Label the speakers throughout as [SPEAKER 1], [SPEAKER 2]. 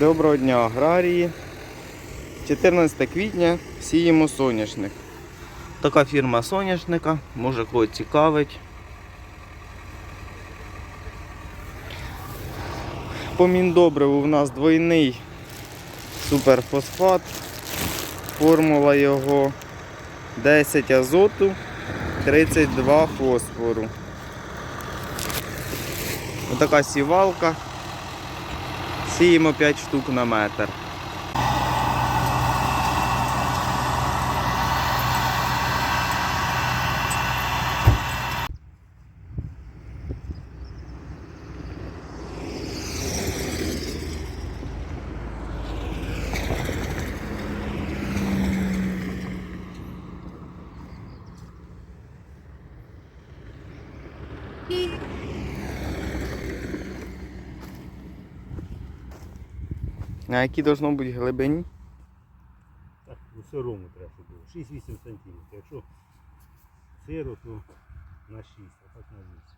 [SPEAKER 1] Доброго дня, аграрії. 14 квітня сіємо соняшник. Така фірма соняшника, може кого цікавить. По міндобриву у нас двойний суперфосфат. Формула його 10 азоту, 32 фосфору. Отака сівалка. Сіємо 5 штук на метр. На якій должно бути глибині?
[SPEAKER 2] Так, у сирому треба, щоб було. 6-8 см. Якщо сиро, то на 6, а так на 8.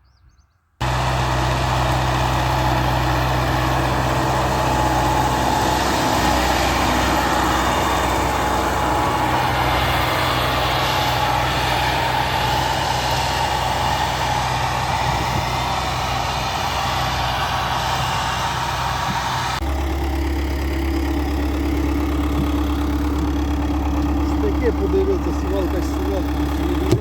[SPEAKER 3] Подивитися, сівалка сівалка.
[SPEAKER 1] А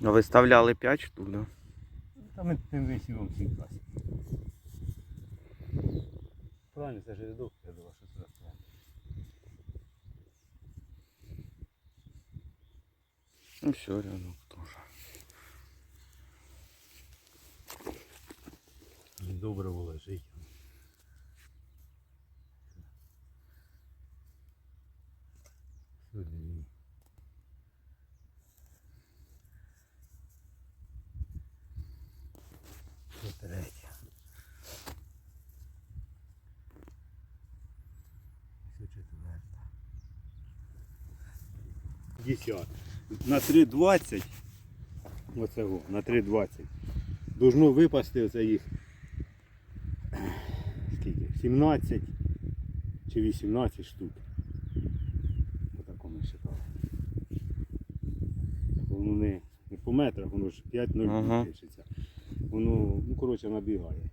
[SPEAKER 1] ви ставляли 5 штук, да?
[SPEAKER 2] Та ми тим висівом всім класі. Правильно, це ж рядок, я думав, що це застряне.
[SPEAKER 1] Ну все, рядок теж.
[SPEAKER 2] І добре лежить. Четверта. На 3,20 оцього, на 3,20 должно випасти оце їх скільки? 17 чи 18 штук. Отако ми считали. Воно не, не по метрах, воно ж 5-0
[SPEAKER 1] Ага.
[SPEAKER 2] Воно, ну коротше, набігає.